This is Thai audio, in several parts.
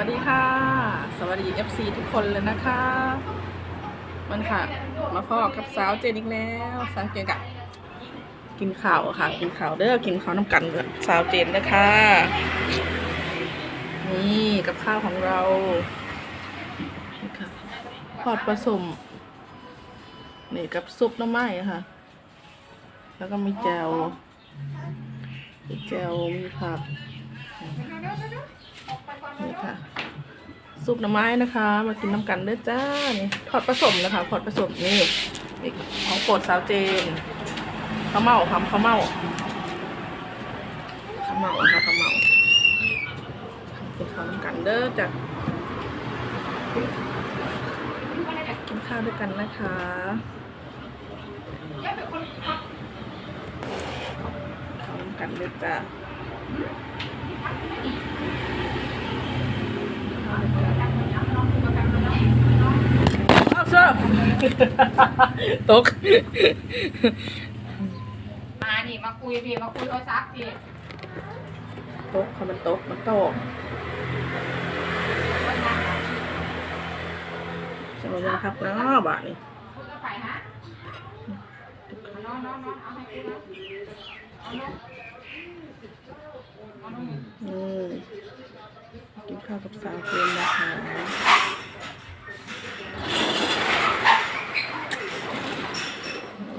วัสดีค่ะ สวัสดี FC ทุกคนเลยนะคะ มันค่ะ มาพ่อกับสาวเจนอีกแล้วสาวเจนกับกินข้าวค่ะ กินข้าวเด้อกินข้าวน้ำกันสาวเจนนะคะ นี่กับข้าวของเราค่ะทอดผสมนี่กับซุปน้ำไม้ค่ะ แล้วก็มีแจวมีแจวมีผัก ค่ะซุปหน่อไม้นะคะ มากินน้ำกันเด้อจ้านี่ทอดผสมนะคะทอดผสมนี่นี่ของโปรดสาวเจนข้าวเม่าทำข้าวเม่าข้าวเม่าค่ะข้าวเม่ากินข้าวน้ำกันเด้อจ้ะกินข้าวด้วยกันนะคะข้าวน้ำกันเด้อจ้ะ เอาเสิร์ฟ ตก มานี่มาคุยดิมาคุยโทรศัพท์ดิตกค่ะมันตกมันตกจะมาเป็นครับเนาะบ้านี่คุยกับใครฮะนอนนอนนอนเอาให้คุยนะเอาลงเอาลงอืมกินข้าวกับสาวเกมนะคะ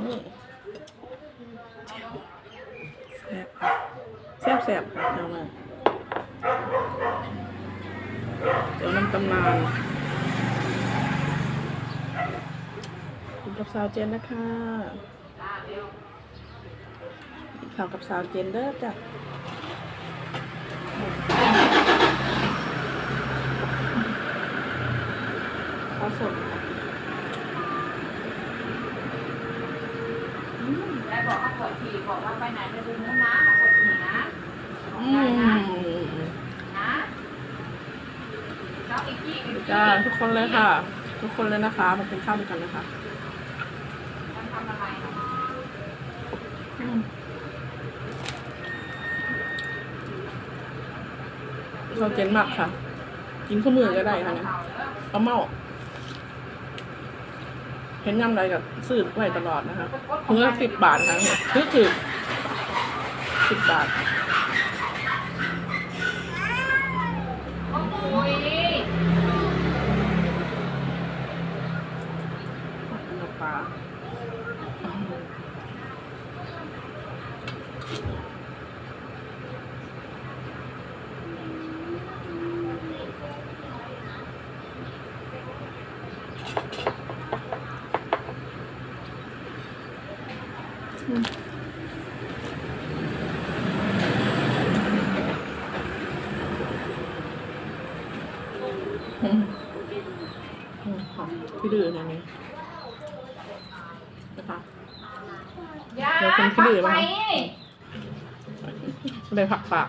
นี่ แซ่บแซ่บแซ่เอามาเดี๋ยวน้ำตำนานกินกับสาวเจนนะคะอ่าวกับสาวเจนเด้อจ้ะข้าวสดค่ะได้บอกว่าปวดฉี่บอกว่าไปไหนไปดูนู้นนะปวดฉี่นะบอก อื ได้นะ ม นะแล้วอีกที่อีกที่ จ้าทุกคนเลยค่ะ ทุกคนเลยนะคะมากินข้าวด้วยกันนะคะมันอะไรเนาะเราเจนมากค่ะ กินข้าวมือก็ได้ค่ะเนี่ยข้าวเมาเห็นยำไรกับซื้อไว้ตลอดนะคะเพื่อสิบบาทค่ะคือคือสิบบาท โอ้ย น้ำปลาอืมอืม อืมหอมพี่ดื้อเนี่ยนี่นะคะยาเดี๋ยวคนขี้ดื้อไปมาเลยผักปาก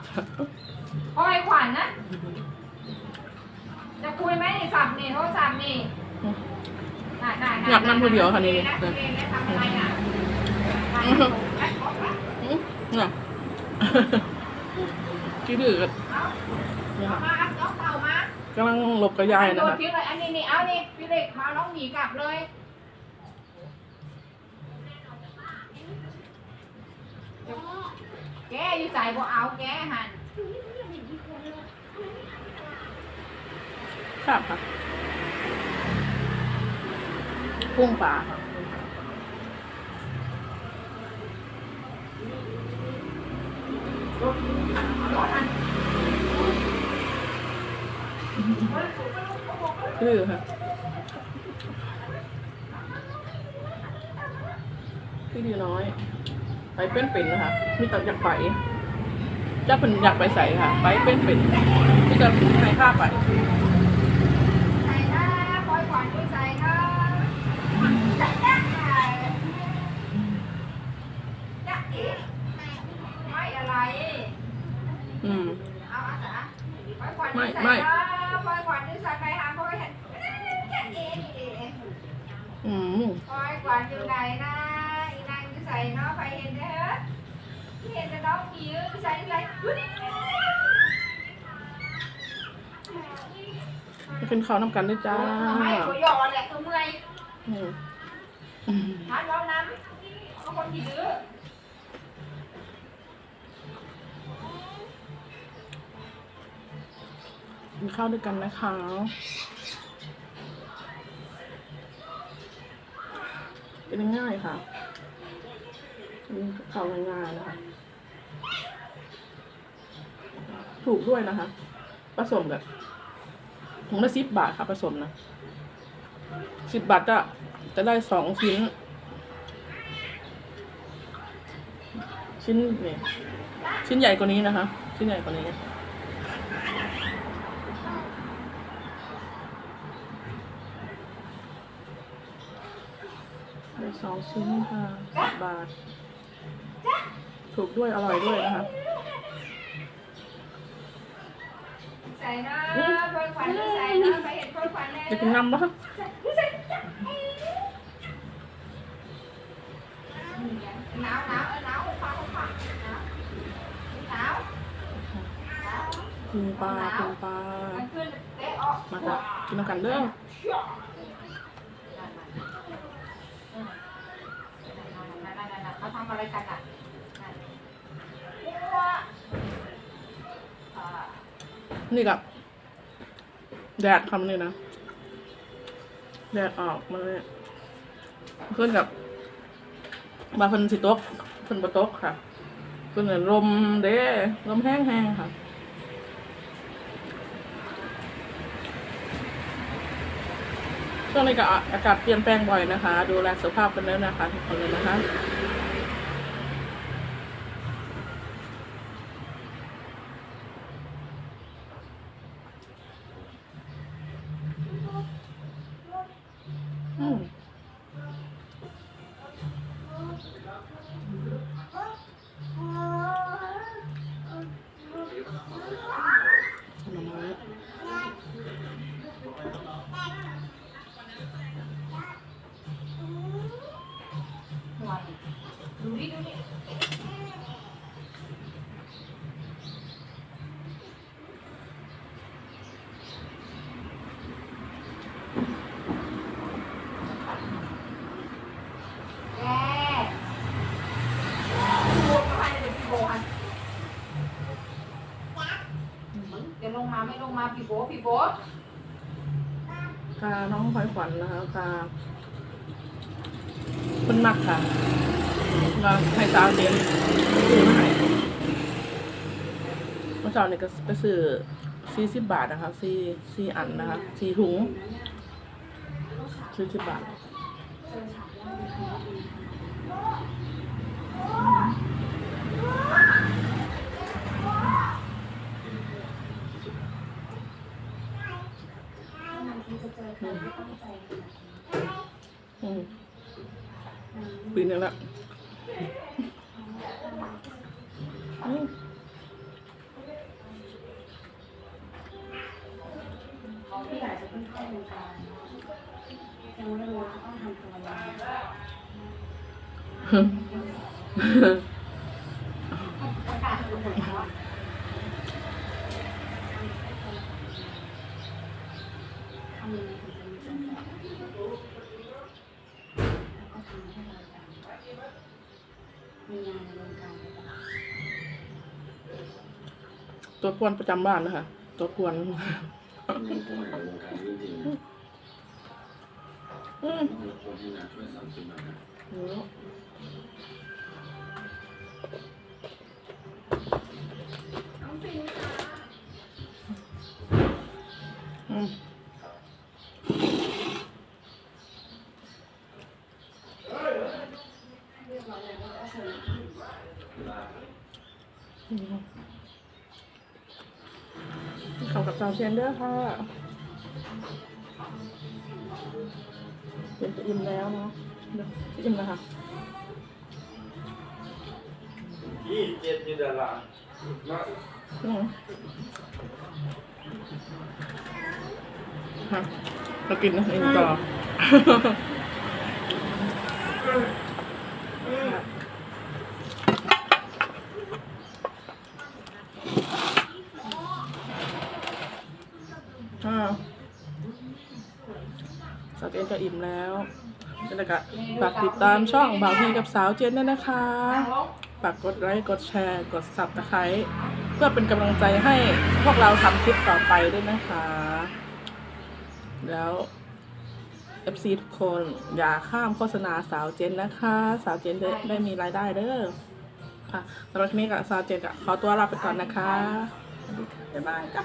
พอยขวัญนะจะคุยไหมนี่สับนี่โทรศัพท์นี่น่ะน่ะอยากนั่งคนเดียวค่ะนี่นะนี่นะทำอะไรน่ะอือฮึอืมน่ะพี่ดื้อกันำลังหลบกระยายโดนะนคะพี่เลยอันนี้นี่เอานี่พี่เล็กมาน้องหมีกลับเลยแกอยู่ใส่บ่เอาแกหันครับค่ะกุ้งปลาค่ะพี่ ดื้อค่ะพี่ดื้อน้อย ไปเป็นเป็นๆนะคะมีแต่อยากไปเจ้าเป็นอยากไปใส่ค่ะ ไปเป็นเป็นที่จะให้ข้าไปใส่นะปล่อยขวัญด้วยใส่นะจ๊ะเอ๋ไม่อะไรอืม อยขวัญอยู่ไหนนะอีนางอยู่ใส่เนาะไปเห็นเด้อเห็นแต่น้องมีอยู่ใส่อะไรดูดิกินข้าวน้ำกันด้วยจ้าไม่ตัวยอแหละตัวเมื่อยอืมอืมทานแล้วน้ำเอาคนที่ดื้อกินข้าวด้วยกันนะคะ เป็นง่ายค่ะเป็นข้าวง่ายๆนะคะ ถูกด้วยนะคะ ผสมแบบถุงละสิบบาทค่ะผสมนะสิบบาทก็จะได้สองชิ้น ชิ้นเนี่ยชิ้นใหญ่กว่านี้นะคะ ชิ้นใหญ่กว่านี้ สองชิ้นค่ะสิบบาท ถูกด้วยอร่อยด้วยนะคะใส่นะเพิ่นขวัญด้วยใส่นะไปเห็นเพิ่นขวัญแน่จะกินน้ำปะหนาวหนาวเออหนาวฟังฟังหนาวหนาวกินปลากินปลามันขึ้นเตะออกมาค่ะกินน้ำกันเด้อ เขาทำอะไรกันอะนี่กับแดดคำนี้นะ แดดออกมาเลยขึ้นกับบาเพิ่นสิตกเพิ่นบ่ตกค่ะเพิ่นน่ะลมเด้ลมแห้งๆค่ะช่วงนี้ก็อากาศเปลี่ยนแปลงบ่อยนะคะ ดูแลสุขภาพกันแล้วนะคะทุกคนเลยนะคะ อืมผลไม้ ดูดิดูดิ แย่โบมาให้เลยพี่โบค่ะเดี๋ยวลงมาไม่ลงมา พี่โบพี่โบกาน้องพลอยขวัญนะคะกาคนมักค่ะมาให้สาวเดียนซื้อมาให้เมื่อเช้าเนี่ยก็ไปซื้อสี่สิบบาทนะคะสี่สี่อันนะคะสี่ถุงสี่สิบบาทอื ปีนึงละอืมที่อยากจะเพิ่งเข้าวงการยังไม่รู้ว่าต้องทำตัวยังไง ประกาศลงแล้ว ทำยังไงถึงจะมีกระแสแล้วก็ทำให้เราดังมีงานในวงการหรือเปล่า ตัวพวนประจำบ้านนะคะตัวพวนในวงการในวงการจริงๆนะอืมมีคนที่งานช่วยสามสิบมานะเดี๋ยวอื เข้ากับจาวเชียนเด้อค่ะเป็นจะอิ่มแล้วเนาะเดี๋ยวจะอิ่มแล้วค่ะยี่เจ็ดยี่ดารามาอืมฮะเรากินนะนี่ต่ออ่า สาวเจนก็ อิ่มแล้วแล้วก็ฝากติดตามช่องบ่าวพีกับสาวเจนด้วยนะคะฝากกดไลค์กดแชร์ กดซับสไครต์เพื่อเป็นกำลังใจให้พวกเราทำคลิปต่อไปด้วยนะคะ แล้ว FC ทุกคนอย่าข้ามโฆษณาสาวเจนนะคะ สาวเจนได้ไดมีรายได้เด้อค่ะสำหรับคลิปนี้กับสาวเจนก็ขอตัวลาไปก่อนนะคะสวัสดีค่ะบ๊ายบายจ้ะ